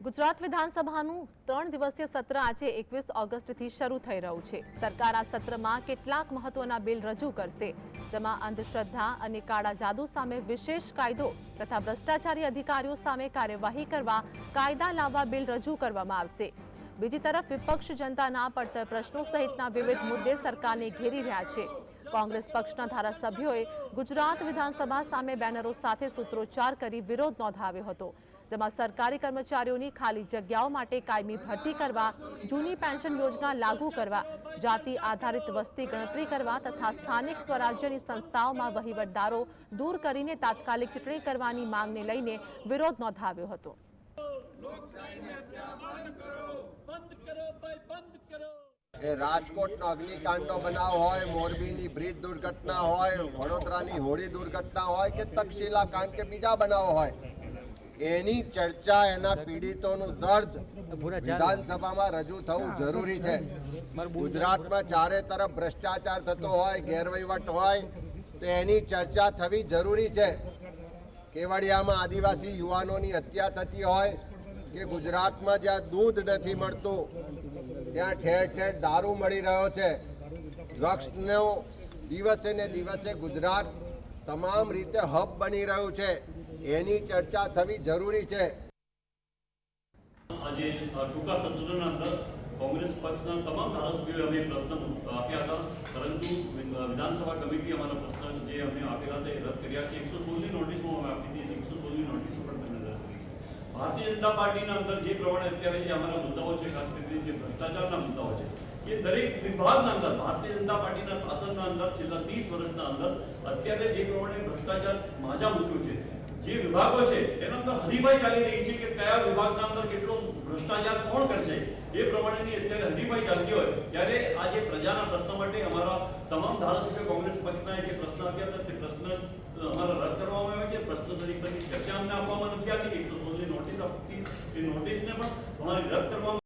ગુજરાત વિધાનસભાનું ત્રણ દિવસીય સત્ર આજે એકવીસ ઓગસ્ટથી શરૂ થઈ રહ્યું છે. સરકાર આ સત્રમાં કેટલાક મહત્વના બિલ રજૂ કરશે, જેમાં અંધશ્રદ્ધા અને કાળા જાદુ સામે વિશેષ કાયદો તથા ભ્રષ્ટાચારી અધિકારીઓ સામે કાર્યવાહી કરવા કાયદા લાવવા બિલ રજૂ કરવામાં આવશે. બીજી તરફ વિપક્ષ જનતાના પડતર પ્રશ્નો સહિતના વિવિધ મુદ્દે સરકારને ઘેરી રહ્યા છે. કોંગ્રેસ પક્ષના ધારાસભ્યોએ ગુજરાત વિધાનસભા સામે બેનરો સાથે સૂત્રોચ્ચાર કરી વિરોધ નોંધાવ્યો હતો. જેમાં સરકારી કર્મચારીઓની ખાલી જગ્યાઓ માટે કાયમી ભરતી કરવા, જૂની પેન્શન યોજના લાગુ કરવા, જાતિ આધારિત વસ્તી ગણતરી કરવા તથા સ્થાનિક સ્વરાજ્યની સંસ્થાઓમાં વહીવટદારો દૂર કરીને તાત્કાલિક ચૂંટણી કરવાની માંગને લઈને વિરોધ નોંધાવ્યો હતો. એ રાજકોટનો અગ્નિકાંડનો બનાવ હોય, મોરબીની બ્રિજ દુર્ઘટના હોય, વડોદરાની હોળી દુર્ઘટના હોય કે તક્ષશિલા કાંડ કે બીજા બનાવો હોય એની ચર્ચા એના પીડિતોનું દર્દ વિધાનસભામાં રજૂ થવું જરૂરી છે. ગુજરાતમાં ચારે તરફ ભ્રષ્ટાચાર થતો હોય ગેરવહીવટ હોય તો એની ચર્ચા થવી જરૂરી છે. કેવડિયામાં આદિવાસી યુવાનોની હત્યા થતી હોય કે ગુજરાતમાં જ્યાં દૂધ નથી મળતું ત્યાં ઠેર ઠેર દારૂ મળી રહ્યો છે. ડ્રગ્સનો દિવસે ને દિવસે ગુજરાત તમામ રીતે હબ બની રહ્યું છે. એની ચર્ચા થવી જરૂરી છે. આજે ટૂંકા સત્રના અંદર કોંગ્રેસ પક્ષના તમામ ધારાસભ્યોએ અમે પ્રશ્ન આપ્યા હતા. પરંતુ વિધાનસભા કમિટી અમારા પ્રશ્ન જે અમે આપ્યા હતા એ રદ કર્યા છે. એકસો સોળની નોટિસો અમે આપી હતી, એકસો સોળની નોટિસો પણ ભારતીય જનતા પાર્ટીના અંદર જે પ્રમાણે અત્યારે જે અમારા મુદ્દાઓ છે, ખાસ કરીને જે ભ્રષ્ટાચારના મુદ્દાઓ છે એ દરેક વિભાગના અંદર, ભારતીય જનતા પાર્ટીના શાસનના અંદર, છેલ્લા ત્રીસ વર્ષના અંદર અત્યારે જે પ્રમાણે ભ્રષ્ટાચાર માજા મૂક્યું છે, જે વિભાગો છે તેના અંદર હરીફાઈ ચાલી રહી છે કે કયા વિભાગના અંદર કેટલો ભ્રષ્ટાચાર કોણ કરશે, એ પ્રમાણેની અત્યારે હરીફાઈ ચાલતી હોય, ત્યારે આજે પ્રજાના પ્રશ્ન માટે અમારા તમામ ધારાસભ્ય કોંગ્રેસ પક્ષના જે પ્રશ્ન આપ્યા હતા, તે પ્રશ્ન અમારા રદ કરવામાં આવ્યા છે. પ્રશ્ન તરીકે ચર્ચા અમને આપવામાં નથી આવી એકસો સોળની નોટિસ આપતી એ નોટિસને પણ અમારી રદ કરવામાં